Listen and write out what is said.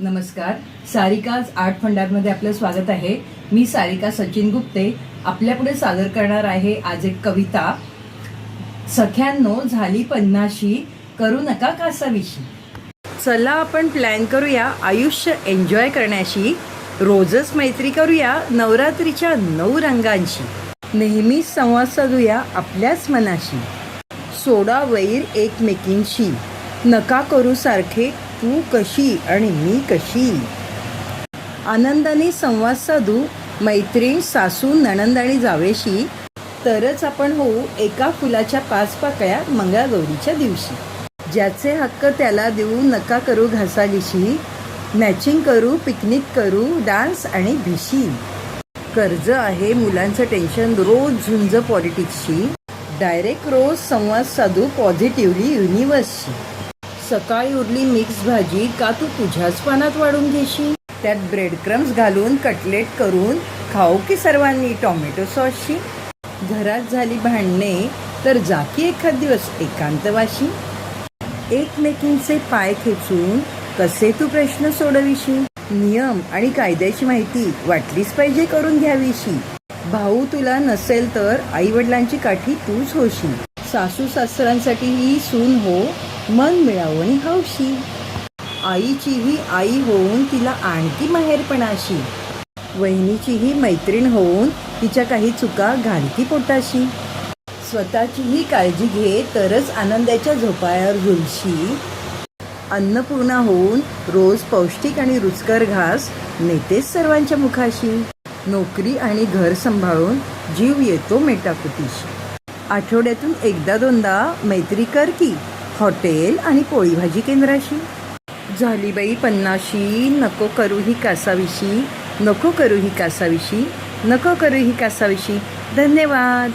नमस्कार. सारिकाज आर्ट फंडारमध्ये आपलं स्वागत आहे. मी सारिका सचिन गुप्ते. आपल्यापुढे सादर करणार आहे आज एक कविता. सख्यांनो झाली पन्नाशी करू नका कासाविशी. चला आपण प्लॅन करूया आयुष्य एन्जॉय करण्याशी. रोजच मैत्री करूया नवरात्रीच्या नऊ रंगांशी. नेहमीच संवाद साधूया आपल्याच मनाशी. सोडा वैर एकमेकींशी. नका करू सारखे तू कशी आणि मी कशी? आनंदाने संवाद साधू मैत्रीण सासू नणंद आणि जावेशी तरच आपण होऊ एका फुलाच्या पाच पाकळ्या मंगळागौरीच्या दिवशी. ज्याचे हक्क त्याला देऊ नका करू घासाघिशी. मॅचिंग करू पिकनिक करू डान्स आणि भिशी. कर्ज आहे मुलांचं टेन्शन रोज झुंज पॉलिटिक्सशी. डायरेक्ट रोज संवाद साधू पॉझिटिव्हली युनिव्हर्सशी. सकाळी उरली मिक्स भाजी का तू तुझ्याच पानात वाढून घेशील? त्यात ब्रेड क्रम्स घालून कटलेट करून खाऊ की सर्वांनी टॉमॅटो सॉसशी घरात झाली भांडणे तर जाकी एखाद दिवस एकांतवाशी एकमेकींचे पाय खेचून कसे तू प्रश्न सोडविशी नियम आणि कायद्याची माहिती वाटलीच पाहिजे करून घ्यावीशी. भाऊ तुला नसेल तर आई वडिलांची काठी तूच होशील. सासू सासऱ्यांसाठी ही सून हो. मन मिळावणी हौशी. आईचीही आई होऊन तिला आणखी माहेरपणाशी. वहिनीचीही मैत्रीण होऊन तिच्या काही चुका घालती पोटाशी. स्वतःचीही काळजी घे तरच आनंदाच्या झोपाळ्यावर झुलशी. अन्नपूर्णा होऊन रोज पौष्टिक आणि रुचकर घास नेतेच सर्वांच्या मुखाशी. नोकरी आणि घर सांभाळून जीव येतो मेटाकुटीशी. आठवड्यातून एकदा दोनदा मैत्री कर की. हॉटेल आणि पोळी भाजी केंद्राशी. झाली बाई पन्नाशी नको करू ही कासाविशी नको करू ही कासाविशी नको करू ही कासाविशी. धन्यवाद.